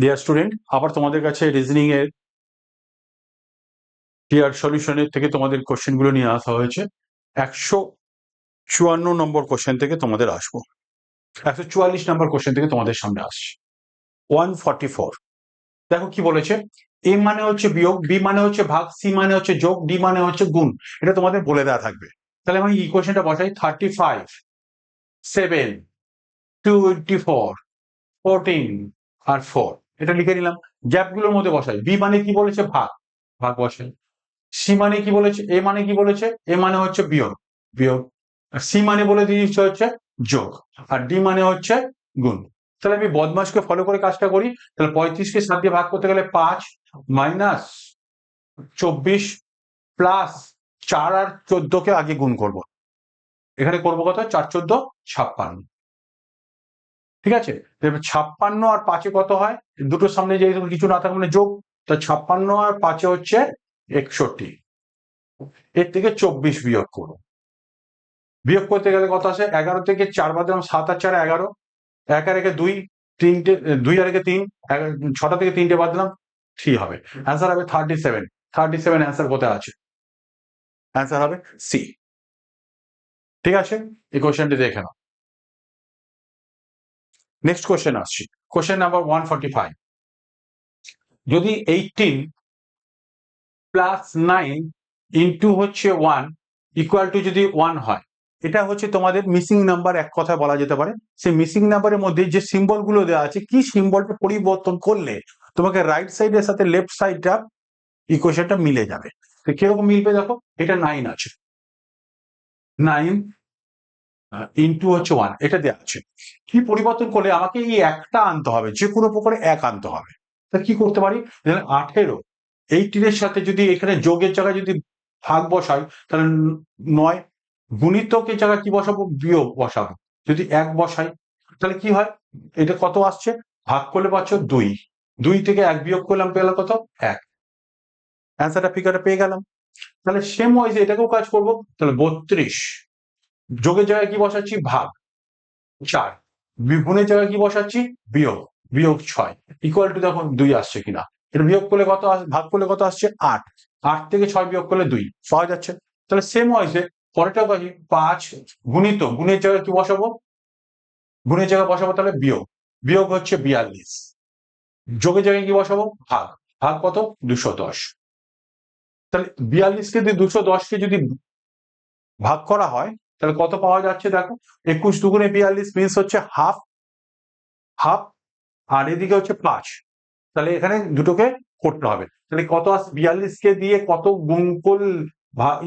Dear student আবার তোমাদের কাছে রিজনিং এর ক্লিয়ার সলিউশনের থেকে তোমাদের কোশ্চেনগুলো নিয়ে আসা হয়েছে। একশো চুয়ান্ন নম্বর কোশ্চেন থেকে তোমাদের আসব। একশো চুয়াল্লিশ নম্বর কোশ্চেন থেকে তোমাদের সামনে আসছে। ওয়ান ফর্টি ফোর দেখো কি বলেছে? এ মানে হচ্ছে বিয়োগ বি মানে হচ্ছে ভাগ সি মানে হচ্ছে যোগ ডি মানে হচ্ছে গুণ। এটা তোমাদের বলে দেওয়া থাকবে। তাহলে আমি ইকুয়েশনটা বসাই। Thirty five seven twenty four fourteen আর ফোর এটা লিখে নিলাম গ্যাপগুলোর মধ্যে বসাই। বি মানে কি বলেছে? ভাগ। ভাগ বসাই। সি মানে কি বলেছে? এ মানে কি বলেছে? এ মানে হচ্ছে বিয়োগ। বিয়োগ। সি মানে বলে দিয়েছে হচ্ছে যোগ। আর ডি মানে হচ্ছে গুণ। তাহলে আমি বদমাসকে ফলো করে কাজটা করি। তাহলে পঁয়ত্রিশকে সাত দিয়ে ভাগ করতে গেলে পাঁচ মাইনাস চব্বিশ প্লাস চার আর চোদ্দকে আগে গুণ করব। এখানে করব কত? চার, চোদ্দ, ছাপ্পান্ন। ঠিক আছে? ছাপ্পান্ন আর পাঁচে কত হয়? দুটোর সামনে যে কিছু না থাকে মানে যোগ, তা ছাপ্পান্ন আর পাঁচে হচ্ছে একষট্টি। এর থেকে চব্বিশ বিয়োগ করো। বিয়োগ করতে গেলে কত আসে? এগারো থেকে চার বাদ সাত আর চার এগারো। এক আর একে দুই, তিনটে, দুই আর একে তিন ছটা থেকে তিনটে বাদ দিলাম, থ্রি হবে। অ্যান্সার হবে thirty seven thirty seven answer কোথায় আছে? অ্যান্সার হবে সি ঠিক আছে? এই কোশ্চেনটি দেখে নাও। নেক্সট কোশ্চেন আসছি। Question number one forty five যদি এইটিন প্লাস নাইন ইন্টু হচ্ছে ওয়ান ইকুয়াল টু যদি ওয়ান হয়, এটা হচ্ছে তোমাদের মিসিং নাম্বার এক কথায় বলা যেতে পারে। সেই মিসিং নাম্বারের মধ্যে যে সিম্বলগুলো দেওয়া আছে, কি সিম্বলটা পরিবর্তন করলে তোমাকে রাইট সাইডের সাথে লেফট সাইডটা ইকুয়েশনটা মিলে যাবে। কীরকম মিলবে দেখো? এটা নাইন আছে। নাইন ইন্টু হচ্ছে ওয়ান এটা দেওয়া আছে। কি পরিবর্তন করলে আমাকে এই একটা আনতে হবে যে কোনো প্রকারে এক আনতে হবে। তা কি করতে পারি? আঠেরো এইটিনের সাথে যদি এখানে যোগের জায়গায় যদি ভাগ বসাই, তাহলে নয়, গুণিতকের জায়গায় কি বসাবো? বিয়োগ বসাবো। যদি এক বসাই, তাহলে কি হয়? এটা কত আসছে? ভাগ করলে পাচ্ছ দুই। দুই থেকে এক বিয়োগ করলাম পেলাম কত? এক। অ্যান্সারটা ফিগারটা পেয়ে গেলাম। তাহলে সেম ওয়াইজ এটাকেও কাজ করব, তাহলে বত্রিশ। যোগের জায়গায় কি বসাচ্ছি? ভাগ। চার। গুণের জায়গায় কি বসাচ্ছি? বিয়োগ। বিয়োগ ছয়। ইকুয়াল টু দেখুন দুই আসছে কিনা। এটা বিয়োগ করলে কত ভাগ করলে কত আসছে? আট। আট থেকে ছয় বিয়োগ করলে দুই। পাওয়া যাচ্ছে। তাহলে সেম ওয়াইজে পরেরটা কাজ পাঁচ গুণিত, গুণের জায়গায় কি বসাবো? গুণের জায়গায় বসাবো তাহলে বিয়োগ। বিয়োগ হচ্ছে বিয়াল্লিশ। যোগের জায়গায় কি বসাবো? ভাগ। ভাগ কত? দুশো দশ। তাহলে বিয়াল্লিশকে যদি দুশো দশকে যদি ভাগ করা হয় তাহলে কত পাওয়া যাচ্ছে দেখো? একুশ দুগুণে বিয়াল্লিশ মিনস হচ্ছে হাফ হাফ আর এদিকে হচ্ছে পাঁচ। তাহলে এখানে দুটোকে করতে হবে। তাহলে কত আস, বিয়াল্লিশকে দিয়ে কত গুণ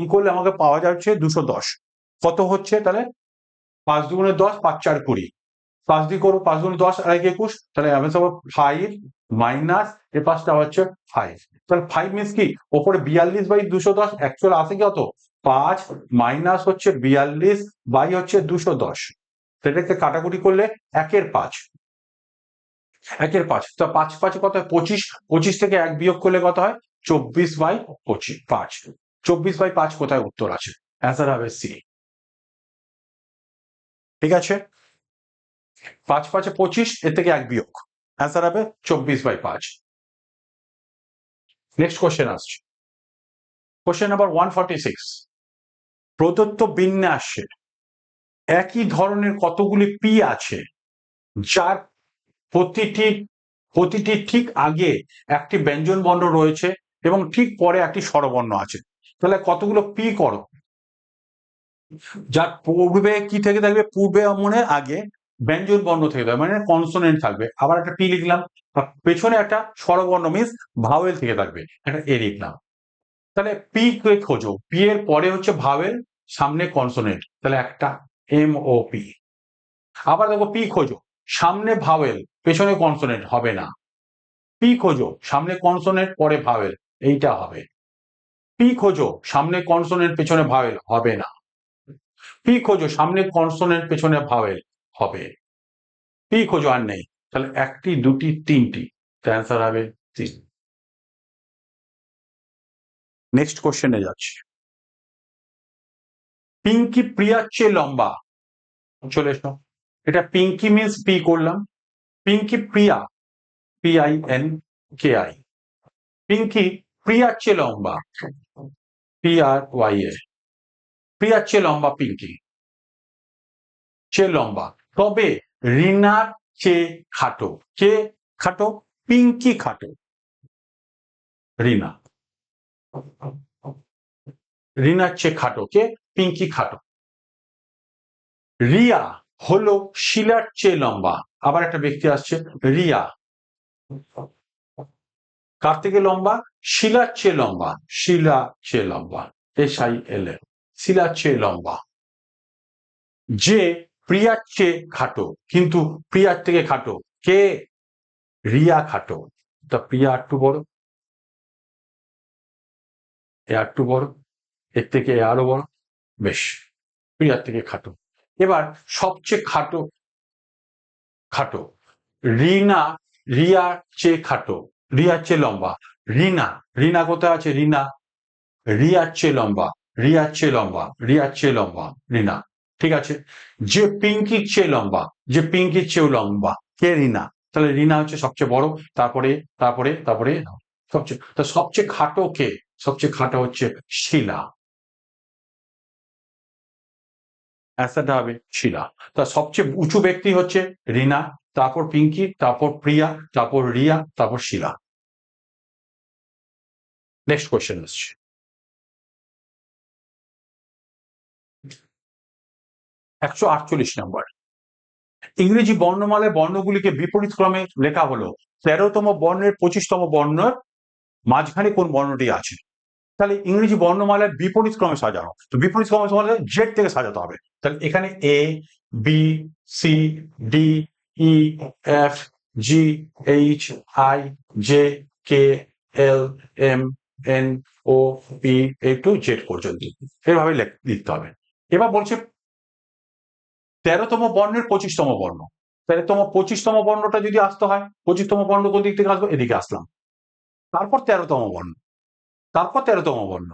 ই করলে আমাকে পাওয়া যাচ্ছে দুশো দশ। কত হচ্ছে তাহলে? পাঁচ দুগুণে দশ, পাঁচ চার কুড়ি। পাঁচ দিয়ে করব, পাঁচ দুগুণে দশ, আর এক একুশ, তাহলে আমি সব ফাইভ মাইনাস এ পাঁচটা হচ্ছে ফাইভ তাহলে ফাইভ মিনস কি? ওপরে বিয়াল্লিশ বাই দুশো দশ অ্যাকচুয়াল আসে কত পাঁচ মাইনাস হচ্ছে বিয়াল্লিশ বাই হচ্ছে দুশো দশ। সেটাকে কাটাকুটি করলে একের পাঁচ। একের পাঁচ। তো পাঁচ পাঁচ কত হয়? পঁচিশ। পঁচিশ থেকে এক বিয়োগ করলে কত হয়? চব্বিশ বাই পঁচিশ, পাঁচ। চব্বিশ বাই পাঁচ কোথায় উত্তর আছে? অ্যান্সার হবে সি ঠিক আছে? পাঁচ পাঁচে পঁচিশ, এর থেকে এক বিয়োগ। অ্যান্সার হবে চব্বিশ বাই পাঁচ। নেক্সট কোশ্চেন আসছে। Question number one forty six প্রদত্ত বিন্যাসে একই ধরনের কতগুলি পি আছে, যার প্রতিটি প্রতিটি ঠিক আগে একটি ব্যঞ্জন বর্ণ রয়েছে এবং ঠিক পরে একটি স্বরবর্ণ আছে। তাহলে কতগুলো পি করো? যার পূর্বে কি থেকে থাকবে? পূর্বে মনে আগে ব্যঞ্জন বর্ণ থেকে থাকবে মানে কনসোনেন্ট থাকবে। আবার একটা পি লিখলাম পেছনে একটা স্বরবর্ণ মিন্স ভাওয়েল থেকে থাকবে, একটা এ লিখলাম। তাহলে পি কে খোঁজো? পি এর পরে হচ্ছে ভাওয়েল সামনে কনসোনেন্ট তাহলে একটা এম ও পি আবার দেখো পি খোঁজো, সামনে ভাওয়েল পেছনে কনসোনেন্ট হবে না। পি খোঁজো, সামনে কনসোনেন্ট পরে ভাওয়েল এইটা হবে। পি খোঁজো, সামনে কনসোনেন্ট পেছনে ভাওয়েল হবে না। পি খোঁজো, সামনে কনসোনেন্ট পেছনে ভাওয়েল হবে। পি খোঁজো আর নেই, তাহলে একটি, দুটি, তিনটি অ্যান্সার হবে তিন। নেক্সট কোশ্চেনে যাচ্ছি। পিঙ্কি প্রিয়ার চেয়ে লম্বা চলে এসো। এটা পিঙ্কি মিন্স পি করলাম। Pinky Priya P I N K I Pinky প্রিয়ার চেয়ে লম্বা পি আর ওয়াই এ প্রিয়ার চেয়ে লম্বা পিঙ্কি চেয়ে লম্বা তবে রিনার চেয়ে খাটো। কে খাটো? পিঙ্কি খাটো। রিনা। রিনার চেয়ে খাটো। কে? পিঙ্কি খাটো। রিয়া হলো শিলার চেয়ে লম্বা। আবার একটা ব্যক্তি আসছে, রিয়া। কার থেকে লম্বা? শিলার চেয়ে লম্বা। শিলা চেয়ে লম্বা। এস আই এল এ শিলার চেয়ে লম্বা। যে প্রিয়ার চেয়ে খাটো, কিন্তু প্রিয়ার থেকে খাটো কে? রিয়া খাটো। তা প্রিয়া একটু বড়। এ একটু বড়। এর থেকে এ আরও বড়। বেশ প্রিয়ার থেকে খাটো। এবার সবচেয়ে খাটো খাটো। রিনা রিয়ার চেয়ে খাটো রিয়ার চেয়ে লম্বা। রিনা রিনা কোথায় আছে রিনা? রিয়ার চেয়ে লম্বা রিয়ার চেয়ে লম্বা রিয়ার চেয়ে লম্বা, রিনা। ঠিক আছে? যে পিঙ্কির চেয়ে লম্বা, যে পিঙ্কির চেয়েও লম্বা, কে রিনা? তাহলে রিনা হচ্ছে সবচেয়ে বড়, তারপরে তারপরে তারপরে, সবচেয়ে সবচেয়ে খাটো কে? সবচেয়ে খাটো হচ্ছে শিলা। অ্যান্সারটা হবে শিলা। তা সবচেয়ে উঁচু ব্যক্তি হচ্ছে রিনা, তারপর পিঙ্কি, তারপর প্রিয়া, তারপর রিয়া, তারপর শিলা। নেক্সট কোয়েশ্চেন আসছে। একশো আটচল্লিশ নম্বর। ইংরেজি বর্ণমালায় বর্ণগুলিকে বিপরীত ক্রমে লেখা হলো, তেরোতম বর্ণের পঁচিশতম বর্ণের মাঝখানে কোন বর্ণটি আছে? তাহলে ইংরেজি বর্ণমালায় বিপরীত ক্রমে সাজানো। তো বিপরীত ক্রমে সাজানো জেড থেকে সাজাতে হবে। তাহলে এখানে A B C D E F G H I J K L M N O P এই টু জেড পর্যন্ত। এভাবে লেখ- লিখতে হবে। এবার বলছে তেরোতম বর্ণের পঁচিশতম বর্ণ। তেরোতম পঁচিশতম বর্ণটা যদি আসতে হয়, পঁচিশতম বর্ণ কোন দিক থেকে আসব? এদিকে আসলাম। তারপর তেরোতম বর্ণ। তারপর তেরোতম বর্ণ।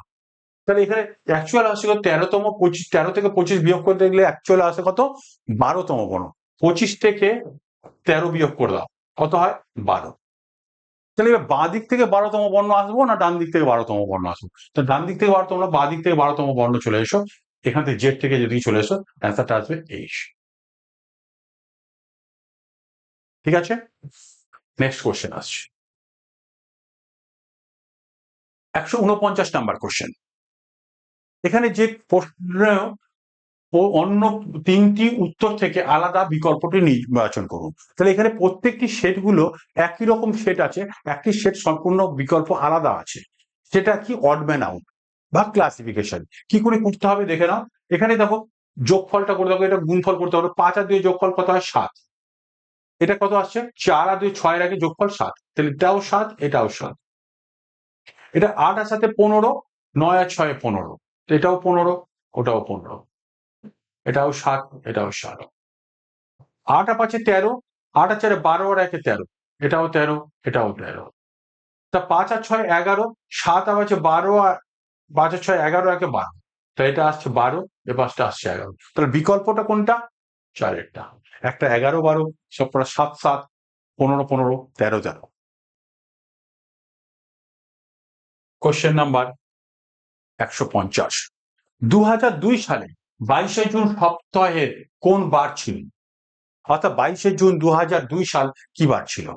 তাহলে এখানে অ্যাকচুয়াল আসে কত? তেরোতম, পঁচিশ, তেরো থেকে পঁচিশ বিয়োগ করতে গেলে অ্যাকচুয়াল আসে কত? বারোতম বর্ণ। পঁচিশ থেকে তেরো বিয়োগ করে দাও। কত হয়? বারো। তাহলে এবার বাঁ দিক থেকে বারোতম বর্ণ আসব না ডান দিক থেকে বারোতম বর্ণ আসব? তো ডান দিক থেকে বারোতম বাঁ দিক থেকে বারোতম বর্ণ চলে এসো। এখান থেকে জেড থেকে যদি চলে এসো, অ্যান্সারটা আসবে এইচ ঠিক আছে? নেক্সট কোশ্চেন আসছে। একশো উনপঞ্চাশ নাম্বার কোশ্চেন এখানে যে প্রশ্ন অন্য তিনটি উত্তর থেকে আলাদা বিকল্পটি নির্বাচন করুন। তাহলে এখানে প্রত্যেকটি সেটগুলো একই রকম সেট আছে, একটি সেট সম্পূর্ণ বিকল্প আলাদা আছে। সেটা কি অডম্যান আউট বা ক্লাসিফিকেশন কি করে করতে হবে দেখে নাও। এখানে দেখো, যোগফলটা করে দেখো, এটা গুণফল করতে হবে। পাঁচ আর দুই যোগফল কত হয়? সাত। এটা কত আসছে? চার আর দুই ছয়ের আগে যোগফল সাত। তাহলে এটাও সাত এটাও সাত। এটা আট আর সাথে পনেরো, নয় আর ছয় পনেরো। এটাও পনেরো, ওটাও পনেরো। এটাও সাত এটাও সাত। আট আর পাঁচে তেরো, আট আর চারে বারো আর একে তেরো। এটাও তেরো এটাও তেরো। তা পাঁচ আর ছয় এগারো, সাত আর পাঁচে বারো আর পাঁচ আর ছয় এগারো একে বারো। তো এটা আসছে বারো, এ পাঁচটা আসছে এগারো। তাহলে বিকল্পটা কোনটা? চারেরটা। একটা এগারো বারো, সবটা সাত সাত, পনেরো পনেরো, তেরো তেরো। কোশ্চেন নাম্বার একশো পঞ্চাশ। দু সালে বাইশে জুন সপ্তাহের কোন বার ছিল? অর্থাৎ বাইশে জুন দু হাজার দুই সাল কি বার ছিল?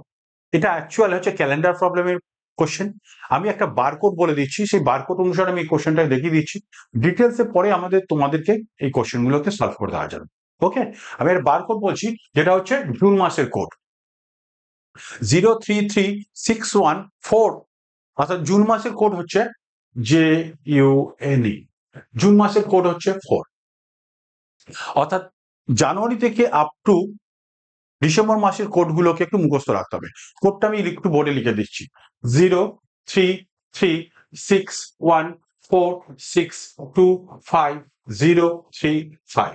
এটা অ্যাকচুয়াল হচ্ছে ক্যালেন্ডার প্রবলেমের কোশ্চেন আমি একটা বারকোড বলে দিচ্ছি, সেই বারকোড অনুসারে আমি এই কোশ্চেনটা দেখিয়ে দিচ্ছি। ডিটেলসে পরে আমাদের তোমাদেরকে এই কোশ্চেনগুলোকে সলভ করে দেওয়া যাবে। ওকে আমি এর বারকোড বলছি, যেটা হচ্ছে জুন মাসের code zero three three six one four অর্থাৎ জুন মাসের কোড হচ্ছে J U N E. June মাসের কোড হচ্ছে ফোর। অর্থাৎ জানুয়ারি থেকে আপ টু ডিসেম্বর মাসের কোডগুলোকে একটু মুখস্থ রাখতে হবে। কোডটা আমি একটু বোর্ডে লিখে দিচ্ছি। Zero, three three, six, one, four, six, two, five, zero, three, five.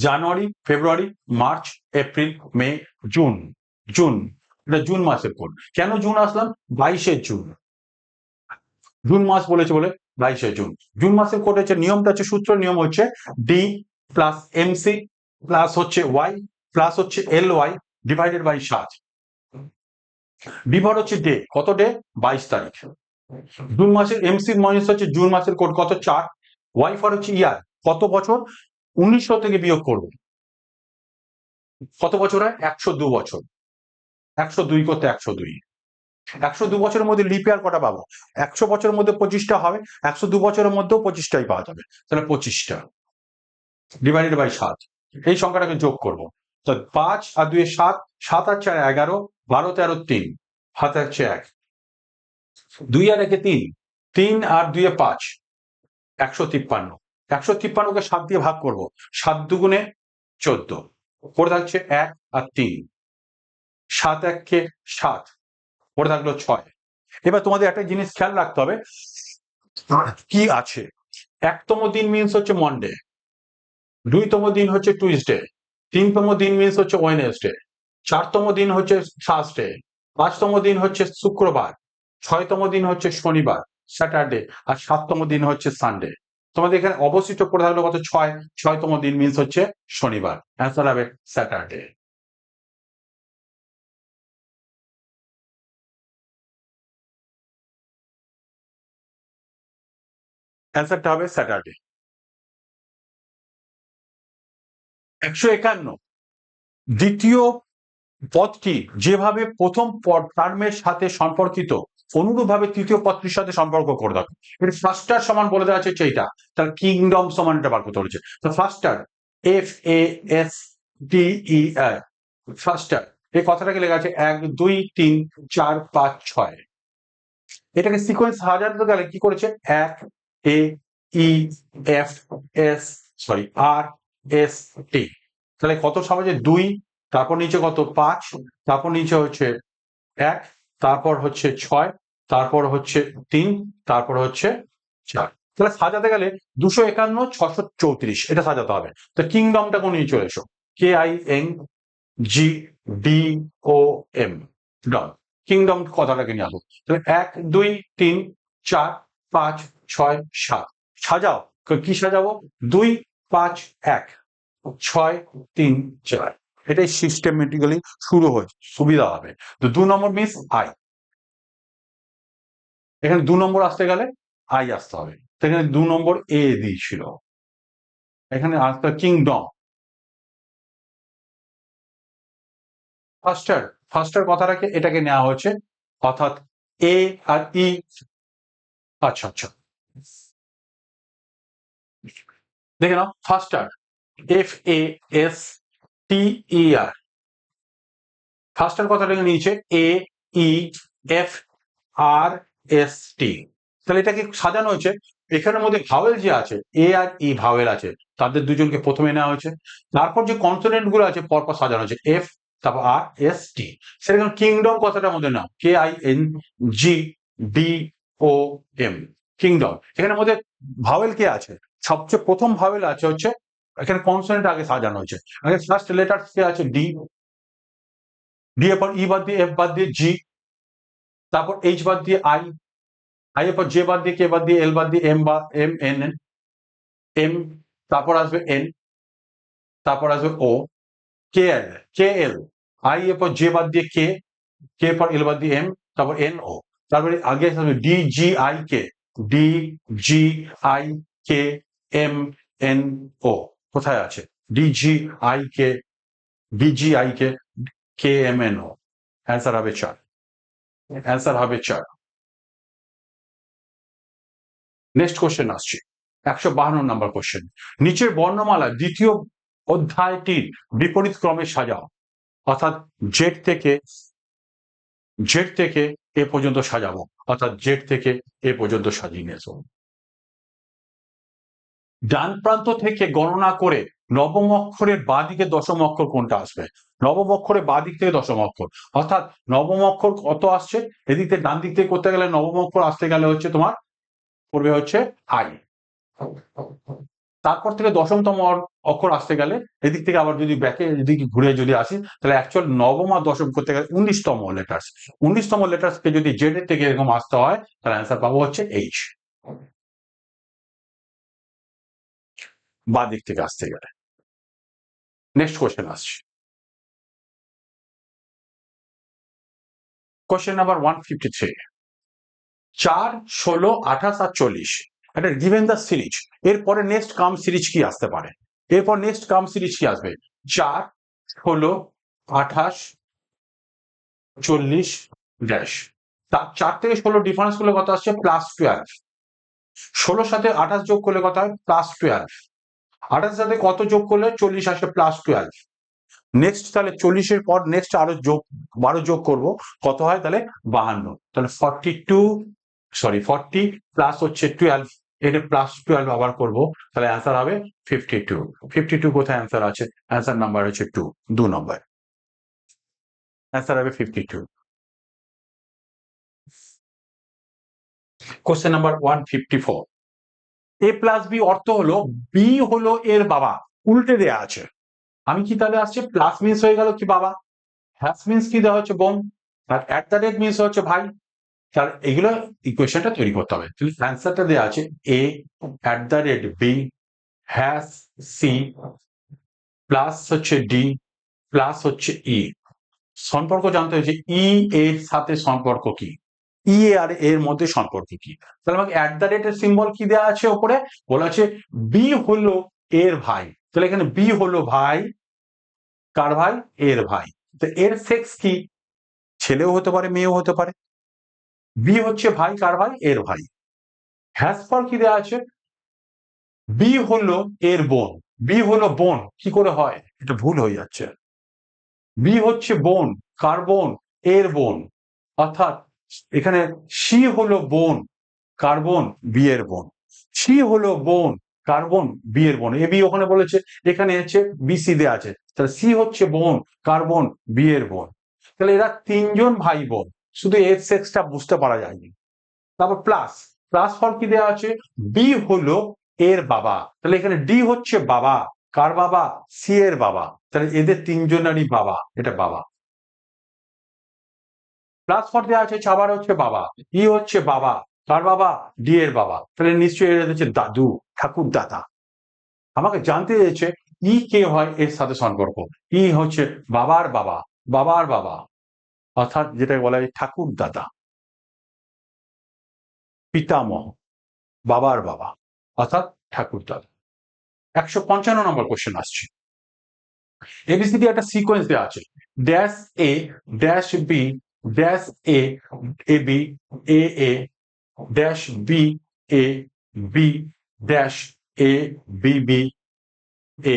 January, February, March, April, May, June June. এটা জুন মাসের কোড কেন জুন আসলাম? বাইশে জুন। জুন মাস বলেছে বলে বাইশে জুন। জুন মাসের কোড হচ্ছে নিয়মটা হচ্ছে সূত্র নিয়ম হচ্ছে D plus M C plus হচ্ছে ওয়াই প্লাস হচ্ছে এল ওয়াই ডিভাইডেড বাই সাত। বিভর হচ্ছে ডে কত ডে বাইশ তারিখ। জুন মাসের এমসি মাইনাস হচ্ছে জুন মাসের কোড কত? চার। ওয়াই ফর হচ্ছে ইয়ার কত বছর? উনিশশো থেকে বিয়োগ করবে। কত বছর হয়? একশো দু বছর। একশো দুই করতে একশো দুই। একশো দু বছরের মধ্যে লিপ ইয়ার কটা পাবো? একশো বছরের মধ্যে পঁচিশটা হবে, একশো দু বছরের মধ্যেও পঁচিশটাই পাওয়া যাবে। তাহলে পঁচিশটা। ডিভাইডেড বাই সাত। এই সংখ্যাটাকে যোগ করব। তো পাঁচ আর দুই সাত সাত আর চার এগারো, বারো তেরো তিন হাতে হচ্ছে এক। দুই আর একে তিন তিন আর দুইয়ে পাঁচ, একশো তিপ্পান্ন। একশো তিপ্পান্নকে সাত দিয়ে ভাগ করব, সাত দুগুণে চোদ্দ। পড়ে থাকছে এক আর তিন। সাত এককে সাত। পড়ে থাকল ছয়। এবার তোমাদের একটা জিনিস খেয়াল রাখতে হবে। কি আছে? একতম দিন মিনস হচ্ছে মন্ডে দুইতম দিন হচ্ছে টুইসডে তিনতম দিন মিনস হচ্ছে ওয়েনেসডে চারতম দিন হচ্ছে থার্সডে পাঁচতম দিন হচ্ছে শুক্রবার। ছয়তম দিন হচ্ছে শনিবার স্যাটারডে আর সাততম দিন হচ্ছে সানডে তোমাদের এখানে অবশিষ্ট পড়ে থাকল কত? ছয়। ছয়তম দিন মিনস হচ্ছে শনিবার। অ্যান্সার হবে স্যাটারডে অ্যান্সারটা হবে স্যাটারডে একশো একান্ন। দ্বিতীয় পদটি যেভাবে প্রথম টার্মের সাথে সম্পর্কিত, অনুরূপভাবে তৃতীয় পদটির সাথে সম্পর্ক করে দেখো। এটা ফার্স্টার সমান বলে দেওয়া আছে এইটা তার কিংডম সমান এটা বার করতে বলেছে তো faster F A S T E R faster এই কথাটাকে লেখা আছে এক, দুই, তিন, চার, পাঁচ, ছয়। এটাকে সিকোয়েন্স সাজাতে গেলে কি করেছে? এক A E F S sorry R S T তাহলে কত সমাজে দুই, তারপর নিচে কত? পাঁচ, তারপর নিচে হচ্ছে এক, তারপর হচ্ছে ছয়, তারপর হচ্ছে তিন, তারপর হচ্ছে চার। তাহলে সাজাতে গেলে দুশো একান্ন, ছশো চৌত্রিশ, এটা সাজাতে হবে। তো কিংডমটা কোন নিয়ে চলে এসো? K I N G D O M dom kingdom কথাটাকে নিয়ে আসো। তাহলে এক, দুই, তিন, চার, পাঁচ ছয় সাত। সাজাও। কি সাজাবো? দুই, পাঁচ, এক। ছয়, তিন, চার। এটাই সিস্টেমেটিক্যালি শুরু হয়েছে সুবিধা হবে। তো দু নম্বর মিস আই এখানে দু নম্বর আসতে গেলে আই আসতে হবে। তো এখানে দু নম্বর এ দিয়েছিল। এখানে আসতে কিংডম ফার্স্টার ফার্স্টার কথাটাকে এটাকে নেওয়া হয়েছে। অর্থাৎ এ আর ই আচ্ছা আচ্ছা। দেখে নাও faster F A S T E R faster কথাটাকে নিয়েছে? এ E F R S T তাহলে এটাকে সাজানো হয়েছে? এখানের মধ্যে ভাওয়েল যে আছে এ আর ই ভাওয়েল আছে, তাদের দুজনকে প্রথমে নেওয়া হয়েছে। তারপর যে কনসোনেন্টগুলো আছে, পরপর সাজানো হয়েছে এফ তারপর আর এস টি সেরকম কিংডম কথাটার মধ্যে নাও K I N G D O M kingdom এখানের মধ্যে ভাওয়েল কে আছে? সবচেয়ে প্রথম ভাওয়েল আছে হচ্ছে, এখানে কনসোনেন্ট আগে সাজানো হয়েছে। আগে ফার্স্ট লেটার কে আছে ডি ডি এর পর ই বাদ দিয়ে এফ বাদ দিয়ে জি তারপর এইচ বাদ দিয়ে আই আই এর পর জে বাদ দিয়ে কে বাদ দিয়ে এল বাদ দিয়ে এম বা এম এন এন এম তারপর আসবে এন তারপর আসবে ও কে এল কে এল আই এর পর জে বাদ দিয়ে কে কে পর এল বাদ দিয়ে এম তারপর এন ও তারপরে আগে আসবে D G I K D G I K M N O কোথায় আছে? D G I K D G I K K M N O answer হবে চার। অ্যান্সার হবে চার। নেক্সট কোশ্চেন আসছে। একশো বাহান্ন নম্বর কোশ্চেন নিচের বর্ণমালা দ্বিতীয় অধ্যায়টির বিপরীত ক্রমে সাজাও। অর্থাৎ জেড থেকে জেড থেকে এ পর্যন্ত সাজাবো। অর্থাৎ জেড থেকে এ পর্যন্ত সাজিয়ে নিয়ে ডান প্রান্ত থেকে গণনা করে নবম অক্ষরের বাঁ দিকে দশম অক্ষর কোনটা আসবে? নবম অক্ষরের বাঁ দিক থেকে দশম অক্ষর। অর্থাৎ নবম অক্ষর কত আসছে? এদিক থেকে ডান দিক থেকে করতে গেলে নবম অক্ষর আসতে গেলে হচ্ছে তোমার পড়বে হচ্ছে আই। তারপর থেকে দশমতম অক্ষর আসতে গেলে এদিক থেকে আবার যদি ব্যাকে এদিকে ঘুরে যদি আসি, তাহলে অ্যাকচুয়াল নবম আর দশম করতে গেলে উনিশতম লেটার্স উনিশতম লেটার্সকে যদি জেড এর থেকে এরকম আসতে হয়, তাহলে অ্যান্সার পাবো হচ্ছে এইচ বা দিক থেকে আসতে গেলে। নেক্সট কোয়েশ্চেন আসছে। Question number one fifty three চার, ষোলো, আঠাশ আর চল্লিশ। একটা গিভেন দ্য সিরিজ এরপরে নেক্সট কাম সিরিজ কি আসতে পারে? এরপর নেক্সট কাম সিরিজ কি আসবে? চার, ষোলো, আঠাশ, চল্লিশ ড্যাশ তার চার থেকে ষোলো ডিফারেন্স করলে কত আসছে? প্লাস টুয়েলভ ষোলোর সাথে আঠাশ যোগ করলে কত হয়? প্লাস টুয়েলভ আঠাশের সাথে কত যোগ করলে? চল্লিশ আসে প্লাস টুয়েলভ নেক্সট তাহলে চল্লিশের পর নেক্সট আরও যোগ, বারো যোগ করব। কত হয়? তাহলে বাহান্ন। তাহলে forty two sorry forty plus হচ্ছে টুয়েলভ এটা প্লাস টুয়েলভ আবার করব। তাহলে অ্যান্সার হবে ফিফটি টু ফিফটি টু কোথায় অ্যান্সার আছে? অ্যান্সার নাম্বার হচ্ছে টু দু নম্বর অ্যান্সার হবে fifty two question number one fifty four A plus B অর্থ হলো বি হলো এর বাবা, উল্টে দেয়া আছে। আমি কি তাহলে আসছে? প্লাস মিন্স হয়ে গেল কি বাবা? হ্যাশ মিন্স কি দেওয়া হচ্ছে বোন? আর অ্যাট দ্য রেট মিন্স হচ্ছে ভাই। তার এগুলো ইকুয়েশনটা তৈরি করতে হবে। তাহলে অ্যান্সারটা দেওয়া আছে A at the rate B hash C plus হচ্ছে ডি প্লাস হচ্ছে ই সম্পর্ক জানতে হয়েছে ই এর সাথে সম্পর্ক কি? ই আর এর মধ্যে সম্পর্ক কি? তাহলে আমাকে অ্যাট দ্য রেটের সিম্বল কি দেওয়া আছে ওপরে? বলা আছে বি হলো এর ভাই। তাহলে এখানে বি হলো ভাই, কার ভাই? এর ভাই। তো এর সেক্স কি? ছেলেও হতে পারে, মেয়েও হতে পারে। বি হচ্ছে ভাই, কার ভাই? এর ভাই। হ্যাজ কি দেওয়া আছে? বি হলো এর বোন। বি হলো বোন। কি করে হয়? এটা ভুল হয়ে যাচ্ছে। বি হচ্ছে বোন। কার বোন? এর বোন। অর্থাৎ এখানে সি হলো বোন। কার্বন বোন? বিয়ের বোন। সি হলো বোন। কার্বন বোন? বিয়ের বোন। এ বি ওখানে বলেছে। এখানে হচ্ছে বিসি দেয়া আছে। তাহলে সি হচ্ছে বোন। কার্বন বোন? বিয়ের বোন। তাহলে এরা তিনজন ভাই বোন শুধু এর সেক্সটা বুঝতে পারা যায়নি। তারপর প্লাস প্লাস ফল কি দেওয়া আছে? বি হলো এর বাবা। তাহলে এখানে ডি হচ্ছে বাবা। কার বাবা? সি এর বাবা। তাহলে এদের তিনজনেরই বাবা, এটা বাবা। প্লাস ফর দেওয়া আছে আবার হচ্ছে বাবা। ই হচ্ছে বাবা। কার বাবা? ডি এর বাবা। তাহলে নিশ্চয়ই এটা হচ্ছে দাদু, ঠাকুর, দাদা। আমাকে জানতে চেয়েছে ই কে হয় এর সাথে সম্পর্ক? ই হচ্ছে বাবার বাবা বাবার বাবা। অর্থাৎ যেটা বলা হয় ঠাকুর দাদা। পিতামহ, বাবার বাবা, অর্থাৎ ঠাকুর দাদা। একশো পঞ্চান্ন নম্বর কোশ্চেন আসছে। এবিসিডি একটা সিকোয়েন্স দেওয়া আছে। Dash A dash B dash A A B A A dash B A B dash A B B A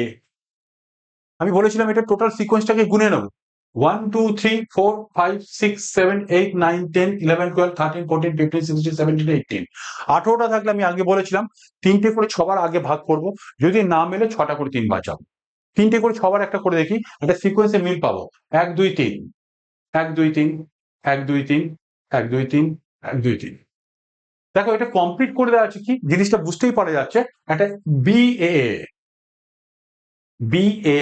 আমি বলেছিলাম এটা টোটাল সিকোয়েন্সটাকে গুনে নেব। One two three four five six seven eight nine ten eleven twelve thirteen fourteen fifteen sixteen seventeen eighteen আঠেরোটা থাকলে আমি আগে বলেছিলাম, তিনটে করে ছবার আগে ভাগ করব, যদি না মেলে ছটা করে তিনবার যাব। তিনটে করে ছবার একটা করে দেখি, একটা সিকোয়েন্সে মিল পাবো। এক, দুই, তিন। এক, দুই, তিন। এক, দুই, তিন। এক, দুই, তিন। এক, দুই, তিন। দেখো, এটা কমপ্লিট করে দেওয়া আছে কি? জিনিসটা বুঝতেই পারা যাচ্ছে, একটা B A B A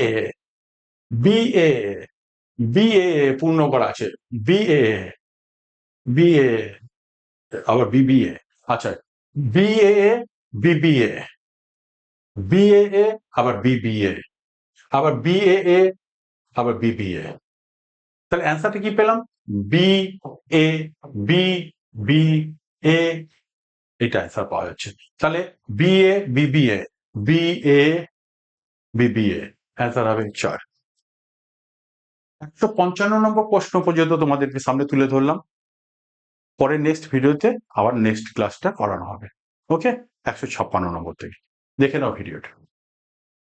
B A B A পূর্ণ করা আছে। বি এ বি এ আবার বিবিএ আচ্ছা। B A B B A B A আবার বিবিএ আবার বি এ আবার বিবিএ তাহলে অ্যান্সারটা কি পেলাম? B A B B A এটা অ্যান্সার পাওয়া যাচ্ছে। তাহলে B A B B A B A B B A answer হবে চার। একশো পঞ্চান্ন নম্বর প্রশ্ন পর্যন্ত তোমাদেরকে সামনে তুলে ধরলাম। পরে নেক্সট ভিডিওতে আবার নেক্সট ক্লাসটা করানো হবে। ওকে একশো ছাপ্পান্ন নম্বর থেকে। দেখে নাও ভিডিওটা